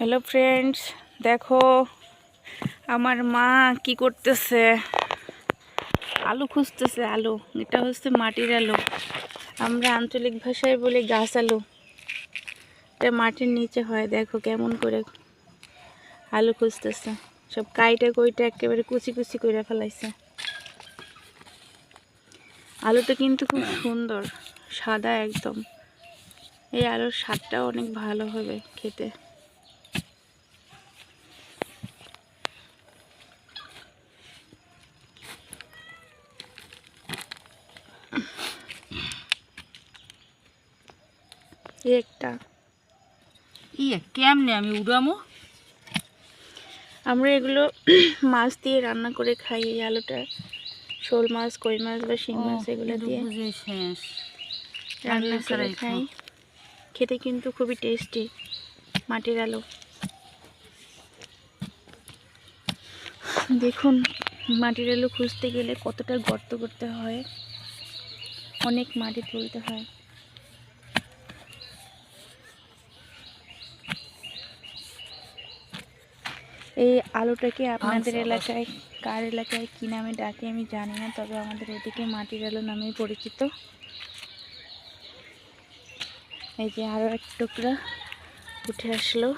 Hello friends দেখো, আমার মা কি করতেছে? আলু খুঁজতেছে, আলু। এটা হচ্ছে মাটির আলু। আমরা আঞ্চলিক ভাষায় বলি গাছ আলু। এটা মাটির নিচে হয়। দেখো কেমন করে আলু খুঁজতেছে। সব কাইটে কইটা একেবারে কুচি কুচি করে ফেলাইছে। আলুটা কিন্তু খুব সুন্দর, সাদা একদম। এই আলুর স্বাদটাও অনেক ভালো হবে খেতে। একটা ইয়ে কেমনে আমি উড়ামো? আমরা এগুলো মাছ দিয়ে রান্না করে খাই এই আলুটা। শোল মাছ কই মাছ বা শিং মাছ এগুলো দিয়ে রান্না করে খাই। খেতে কিন্তু খুবই টেস্টি মাটির আলু। দেখুন মাটির আলু খুঁজতে গেলে কতটা গর্ত করতে হয় অনেক মাটি তুলতে হয়। এই আলুটাকে আপনাদের এলাকায় কার এলাকায় কী নামে ডাকে আমি জানি না তবে আমাদের এদিকে মাটির আলু নামেই পরিচিত। এই যে আরও এক টুকরা উঠে আসলো।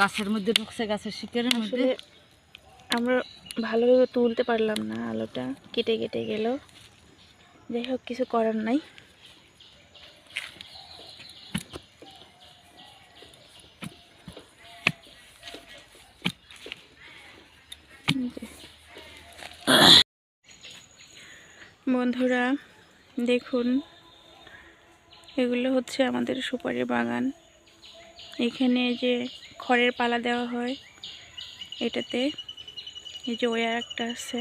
গাছের মধ্যে ঢুকছে গাছের শিকারের মধ্যে। আমরা ভালোভাবে তুলতে পারলাম না আলোটা কেটে কেটে গেল। যাই হোক কিছু করার নাই। বন্ধুরা, দেখুন, এগুলো হচ্ছে আমাদের সুপারি বাগান। এখানে যে খড়ের পালা দেওয়া হয়, এটাতে এই যে ওয়ার একটা আছে,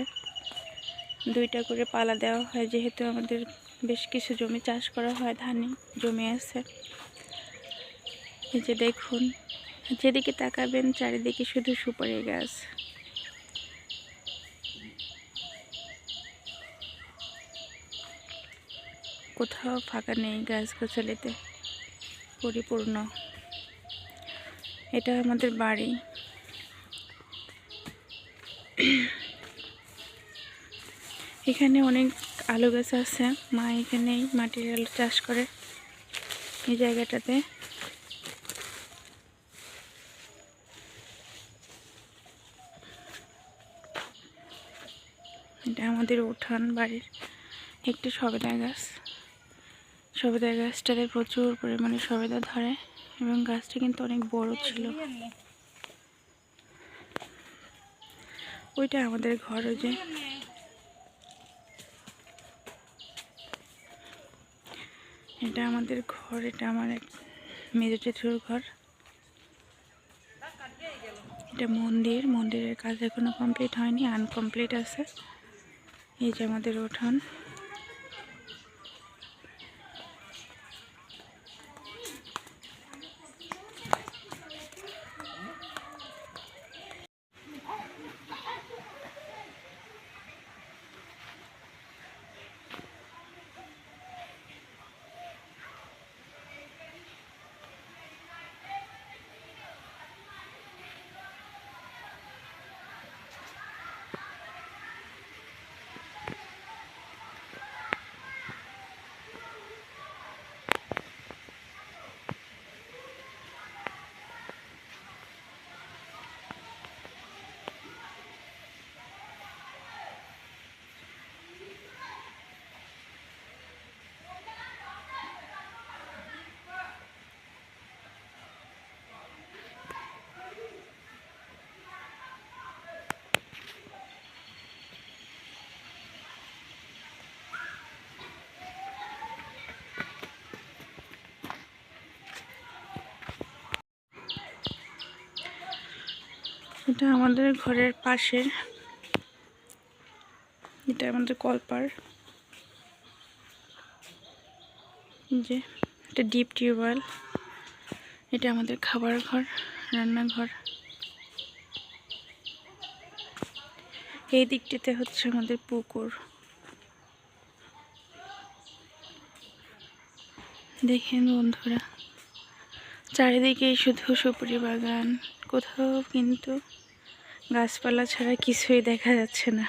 দুইটা করে পালা দেওয়া হয়, যেহেতু আমাদের বেশ কিছু জমি চাষ করা হয়, ধানে জমি আছে। এই যে দেখুন, যেদিকে তাকাবেন, চারিদিকে শুধু সুপারি গাছ। কোথাও ফাঁকা নেই গাছ গাছগাছালিতে পরিপূর্ণ। এটা আমাদের বাড়ি। এখানে অনেক আলু গাছ আছে, মা এখানেই মাটির আলু চাষ করে এই জায়গাটাতে। এটা আমাদের উঠান বাড়ির একটি সবেদা গাছ। সবেদা গাছটাতে প্রচুর পরিমাণে সবেদা ধরে এবং গাছটা কিন্তু অনেক বড় ছিল। ওইটা আমাদের ঘর যে। এটা আমাদের ঘর, এটা আমার এক মেজো ঘর। এটা মন্দির, মন্দিরের কাজ এখনও কমপ্লিট হয়নি আনকমপ্লিট আছে। এই যে আমাদের উঠান এটা আমাদের ঘরের পাশের এটা আমাদের কলপার। যে, এটা ডিপ টিউবওয়েল। এটা আমাদের খাবার ঘর, রান্নাঘর। এই দিকটিতে হচ্ছে আমাদের পুকুর। দেখেন বন্ধুরা, চারিদিকেই শুধু সুপুরি বাগান, কোথাও কিন্তু গাছপালা ছাড়া কিছুই দেখা যাচ্ছে না।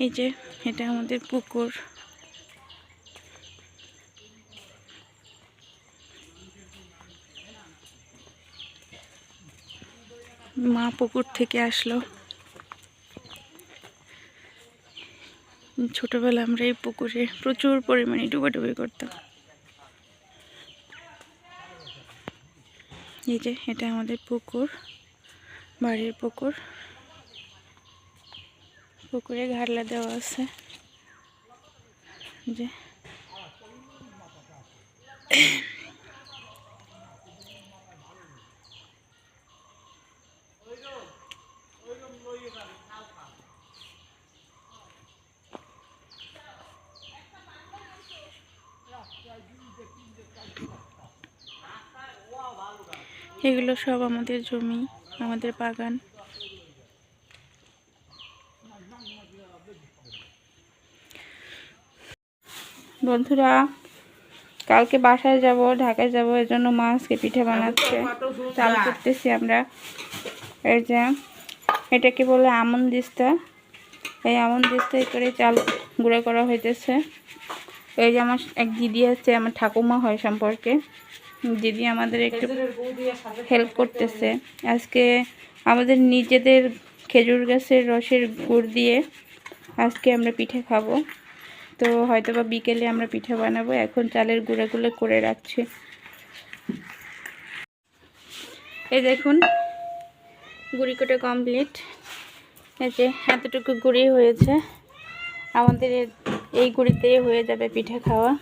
এই যে, এটা আমাদের পুকুর। মা পুকুর থেকে আসলো। ছোটবেলা আমরা এই পুকুরে প্রচুর পরিমাণে ডুবাডুবি করতাম। এই যে এটা আমাদের পুকুর বাড়ির পুকুর। পুকুরে ঘাটলা দেওয়া আছে। যে। এগুলো সব আমাদের জমি, আমাদের বাগান। বন্ধুরা, কালকে বাসায় যাব, ঢাকায় যাব এর জন্য মা আজকে পিঠে বানাচ্ছে। চাল করতেছি আমরা। এই যে, এটাকে বলে আমন দিস্তা। এই আমন দিস্তায় করে চাল গুঁড়ো করা হইতেছে। এই যে আমার এক দিদি আছে, আমার ঠাকুমা হয় সম্পর্কে। দিদি আমাদের একটু হেল্প করতেছে। আজকে আমাদের নিজেদের খেজুর গাছের রসের গুড় দিয়ে আজকে আমরা পিঠে খাব। তো হয়তো বা বিকেলে আমরা পিঠে বানাবো। এখন চালের গুঁড়োগুলো করে রাখছি। এই দেখুন গুড়ি কোটা কমপ্লিট এই যে এতটুকু গুড়ি হয়েছে। আমাদের এ- এই গুড়িতেই হয়ে যাবে পিঠে খাওয়া।